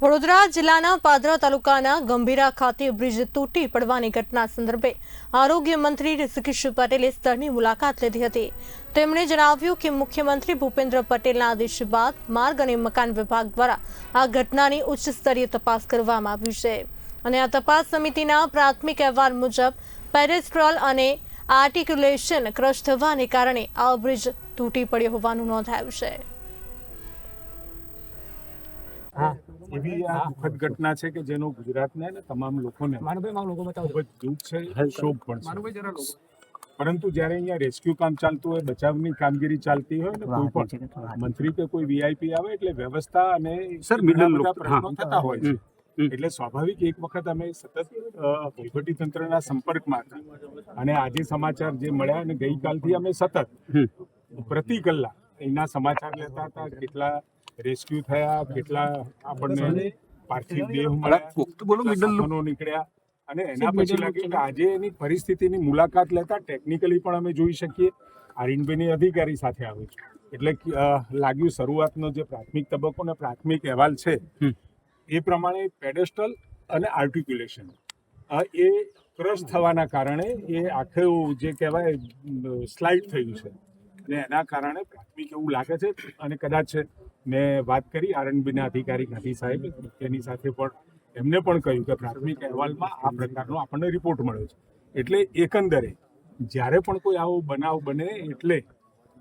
વડોદરા જિલ્લાના પાદરા તાલુકાના ગંભીરા ખાતે બ્રિજ તૂટી પડવાની ઘટના સંદર્ભે આરોગ્ય ઋષિકેશ પટેલે સ્થળની મુલાકાત લીધી હતી. તેમણે જણાવ્યું કે મુખ્યમંત્રી ભૂપેન્દ્ર પટેલના આદેશ બાદ માર્ગ અને મકાન વિભાગ દ્વારા આ ઘટનાની ઉચ્ચ સ્તરીય તપાસ કરવામાં આવી છે અને આ તપાસ સમિતિના પ્રાથમિક અહેવાલ મુજબ પેરેસ્ટ્રોલ અને આર્ટિક્યુલેશન ક્રશ થવાને કારણે આ બ્રિજ તૂટી પડ્યો હોવાનું નોંધાયું છે. એવી આ દુઃખદ ઘટના છે કે જેનો ગુજરાતને અને તમામ લોકોને માનુભાઈ મારું લોકો બતાવો ખૂબ જ દુઃખ છે શોક પણ છે. પરંતુ જ્યારે અહીંયા રેસ્ક્યુ કામ ચાલતું હોય બચાવની કામગીરી ચાલતી હોય ને કોઈ પણ મંત્રી કે કોઈ વીઆઈપી આવે એટલે વ્યવસ્થા અને સર, મિડલ લોકો- પ્રશ્નો થતા હોય છે. એટલે સ્વાભાવિક એક વખત અમે સતત વહીવટીતંત્રના સંપર્કમાં હતા. અને આજે સમાચાર જે મળ્યા અને ગઈકાલથી અમે સતત પ્રતિ કલાક એના સમાચાર લેતા હતા કેટલા રેસ્ક્યુ થયા કેટલા આપણને પાર્થિવ દેહ મળ્યા નીકળ્યા. અને એના પછી લાગ્યું કે આજે એની પરિસ્થિતિની મુલાકાત લેતા ટેકનિકલી પણ અમે જોઈ શકીએ. આરિનભાઈની અધિકારી સાથે આવ્યો છું. એટલે લાગ્યું શરૂઆતનો જે પ્રાથમિક તબક્કો ને પ્રાથમિક અહેવાલ છે એ પ્રમાણે પેડેસ્ટલ અને આર્ટિક્યુલેશન એ ક્રશ થવાના કારણે એ આખું જે કહેવાય સ્લાઇડ થયું છે. અને એના કારણે પ્રાથમિક એવું લાગે છે અને કદાચ મેં વાત કરી, આરએનબીના અધિકારી ગાંધી સાહેબ, તેની સાથે પણ એમને પણ કહ્યું કે પ્રાથમિક અહેવાલમાં આ પ્રકારનો આપણને રિપોર્ટ મળ્યો છે. એટલે એકંદરે જ્યારે પણ કોઈ આવો બનાવ બને એટલે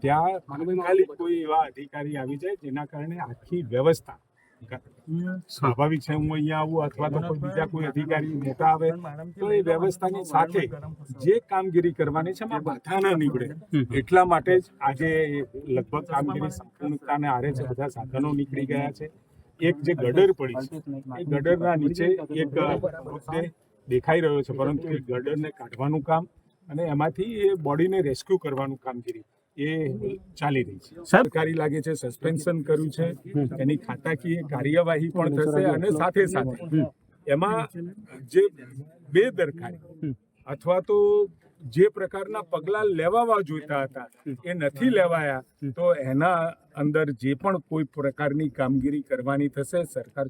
ત્યાં ખાલી કોઈ એવા અધિકારી આવી જાય જેના કારણે આખી વ્યવસ્થા સ્વાભાવિક છે હું અહીંયા આવું અથવા તો કોઈ બીજા કોઈ અધિકારી મોટા આવે તો એ વ્યવસ્થાની સાથે જે કામગીરી કરવાની છે એમાં બાધા ના નીકળે. એટલા માટે જ આજે લગભગ કામગીરી સંપૂર્ણતાને આરે છે બધા સાધનો નીકળી ગયા છે. એક જે ગડર પડી છે એ ગડરના નીચે એક દેખાઈ રહ્યો છે પરંતુ એ ગડરને કાઢવાનું કામ અને એમાંથી એ બોડીને રેસ્ક્યુ કરવાનું કામગીરી. એ ચાલી રહી છે. સરકારી લાગે છે સસ્પેન્શન કર્યું છે એની ખાતાકીય કાર્યવાહી પણ થશે અને સાથે સાથે એમાં જે બેદરકારી અથવા તો જે પ્રકારના પગલાં લેવાવા જોઈતા હતા એ નથી લેવાયા તો એના અંદર જે પણ કોઈ પ્રકારની કામગીરી કરવાની થશે સરકાર